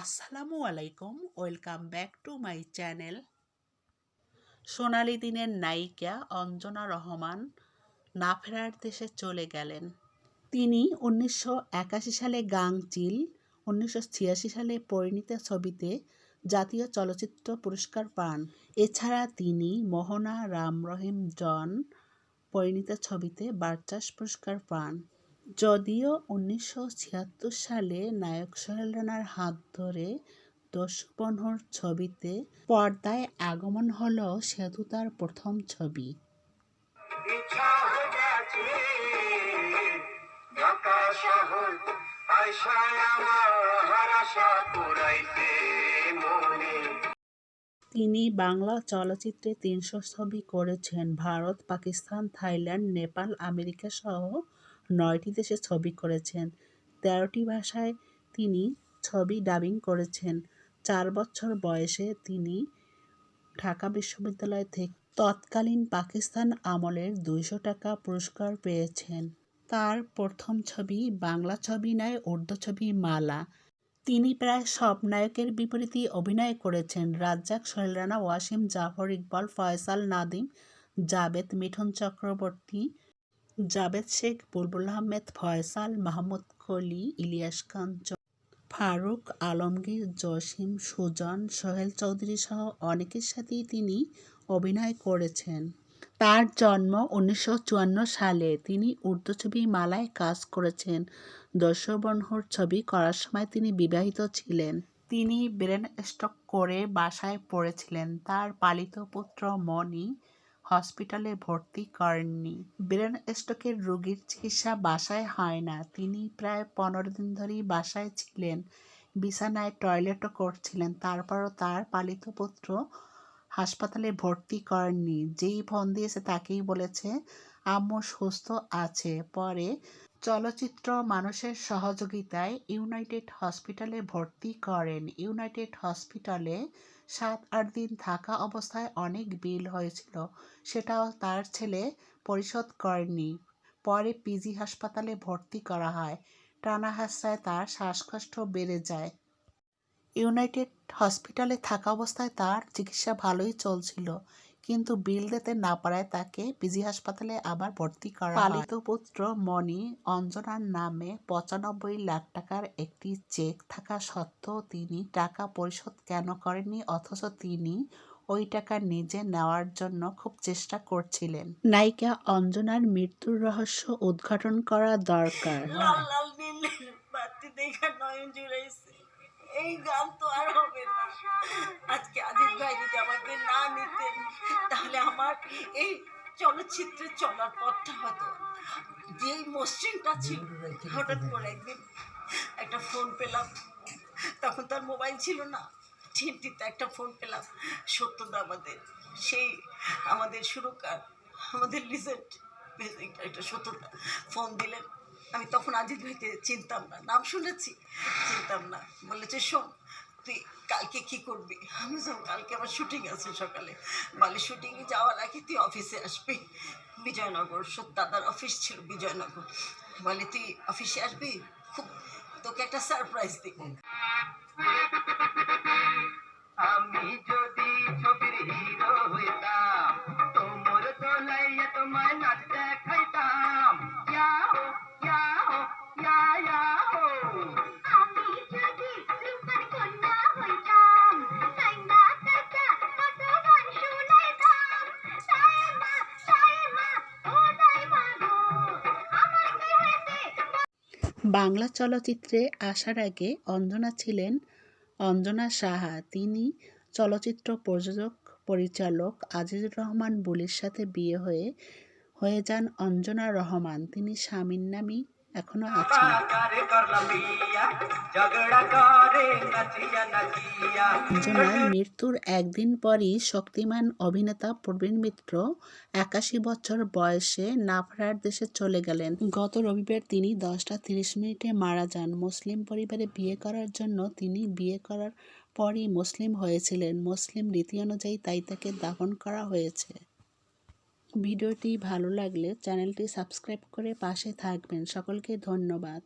আসসালামু আলাইকুম, welcome back to my channel. সোনালি দিনের নায়িকা অঞ্জনা রহমান না ফেরার দেশে চলে গেলেন। তিনি উনিশশো একাশি সালে গাংচিল উনিশশো ছিয়াশি সালে পরিণীতা ছবিতে জাতীয় চলচ্চিত্র পুরস্কার পান। এছাড়া তিনি মোহনা রাম রহিম জন পরিণীতা ছবিতে বার্চাস পুরস্কার পান। যদিও উনিশশো ছিয়াত্তর সালে নায়ক সোহেল রানার হাত ধরে দস্যুবনহর ছবিতে পর্দায় আগমন হল সেতু তার প্রথম ছবি। তিনি বাংলা চলচ্চিত্রে তিনশো ছবি করেছেন ভারত পাকিস্তান থাইল্যান্ড নেপাল আমেরিকা সহ নয়টি দেশে ছবি করেছেন। তেরোটি ভাষায় তিনি ছবি ডাবিং করেছেন। চার বছর বয়সে তিনি ঢাকা বিশ্ববিদ্যালয় থেকে তৎকালীন পাকিস্তান আমলের দুইশো টাকা পুরস্কার পেয়েছেন। তার প্রথম ছবি বাংলা ছবি নয়, উর্দু ছবি মালা। তিনি প্রায় সব নায়কের বিপরীতে অভিনয় করেছেন। রাজ্জাক সোহেল ওয়াসিম, জাফর ইকবাল, ফয়সাল, নাদিম, জাবেদ, মিঠুন চক্রবর্তী জাবেদ শেখ, বুলবুল আহমেদ, ফয়সাল মাহমুদ কলি ইলিয়াস খান ফারুক আলমগীর, জসিম, সুজন, সোহেল চৌধুরী সহ অনেকের সাথেই তিনি অভিনয় করেছেন। তার জন্ম উনিশশো চুয়ান্ন সালে। তিনি উর্দু ছবি মালায় কাজ করেছেন। দস্যুবনহর ছবি করার সময় তিনি বিবাহিত ছিলেন। তিনি ব্রেন স্ট্রোক করে বাসায় পড়েছিলেন। তার পালিত পুত্র মনি হসপিটালে ভর্তি করেননি। ব্রেন স্ট্রোকের রোগীর চিকিৎসা বাসায় হয় না। তিনি প্রায় পনেরো দিন ধরেই বাসায় ছিলেন। বিছানায় টয়লেটও করছিলেন। তারপরও তার পালিত পুত্র হাসপাতালে ভর্তি করেননি। যেই ফোন দিয়েছে তাকেই বলেছে, আম্মু সুস্থ আছে। পরে চলচ্চিত্র মানুষের সহযোগিতায় ইউনাইটেড হসপিটালে ভর্তি করেন। ইউনাইটেড হসপিটালে সাত আট দিন থাকা অবস্থায় অনেক বিল হয়েছিল। সেটাও তার ছেলে পরিশোধ করেনি পরে পিজি হাসপাতালে ভর্তি করা হয়। টানা হাসরায় তার শ্বাসকষ্ট বেড়ে যায়। ইউনাইটেড হসপিটালে থাকা অবস্থায় তার চিকিৎসা ভালোই চলছিল। কিন্তু বিল দিতে না পারায় তাকে পিজি হাসপাতালে আবার ভর্তি করা হয়। পালিত পুত্র মণি অঞ্জনার নামে পঁচানব্বই লাখ টাকার একটি চেক থাকা সত্ত্বেও তিনি টাকা পরিশোধ কেন করেননি অথচ তিনি ওই টাকা নিজে নেওয়ার জন্য খুব চেষ্টা করছিলেন। নায়িকা অঞ্জনার মৃত্যুর রহস্য উদ্ঘাটন করা দরকার। এই গান তো আর হবে না। আজকে আমার এই চলচ্চিত্রে চলার পথটা হতো যেই মসৃণটা ছিল, হঠাৎ করে একদিন একটা ফোন পেলাম। তখন তার মোবাইল ছিল না। ঠিনটিতে একটা ফোন পেলাম, সত্যদা আমাদের, সেই আমাদের সুরকার, আমাদের লিজেন্ড একটা সত্যদা ফোন দিলেন। আমি তখন আজিজ ভাইকে চিনতাম না, নাম শুনেছি, চিনতাম না। বলেছে, শোন কালকে কি করবি? আমি কালকে আমার শুটিং আছে সকালে। বলে শুটিংয়ে যাওয়ার আগে তুই অফিসে আসবি। বিজয়নগর দাদার অফিস ছিল বিজয়নগর। বলে তুই অফিসে আসবি, খুব তোকে একটা সারপ্রাইজ দিব। আমি বাংলা চলচ্চিত্রে আসার আগে অঞ্জনা ছিলেন অঞ্জনা সাহা। তিনি চলচ্চিত্র প্রযোজক, পরিচালক আজিজুর রহমান বুলির সাথে বিয়ে হয়ে হয়ে যান অঞ্জনা রহমান। তিনি স্বামীর নামই এখনও আছেন। অঞ্জনার মৃত্যুর একদিন পরই শক্তিমান অভিনেতা প্রবীণ মিত্র একাশি বছর বয়সে নাফরার দেশে চলে গেলেন। গত রবিবার তিনি দশটা তিরিশ মিনিটে মারা যান। মুসলিম পরিবারে বিয়ে করার জন্য তিনি বিয়ে করার পরই মুসলিম হয়েছিলেন। মুসলিম রীতি অনুযায়ী তাই তাকে দাফন করা হয়েছে। ভিডিওটি ভালো লাগলে চ্যানেলটি সাবস্ক্রাইব করে পাশে থাকবেন। সকলকে ধন্যবাদ।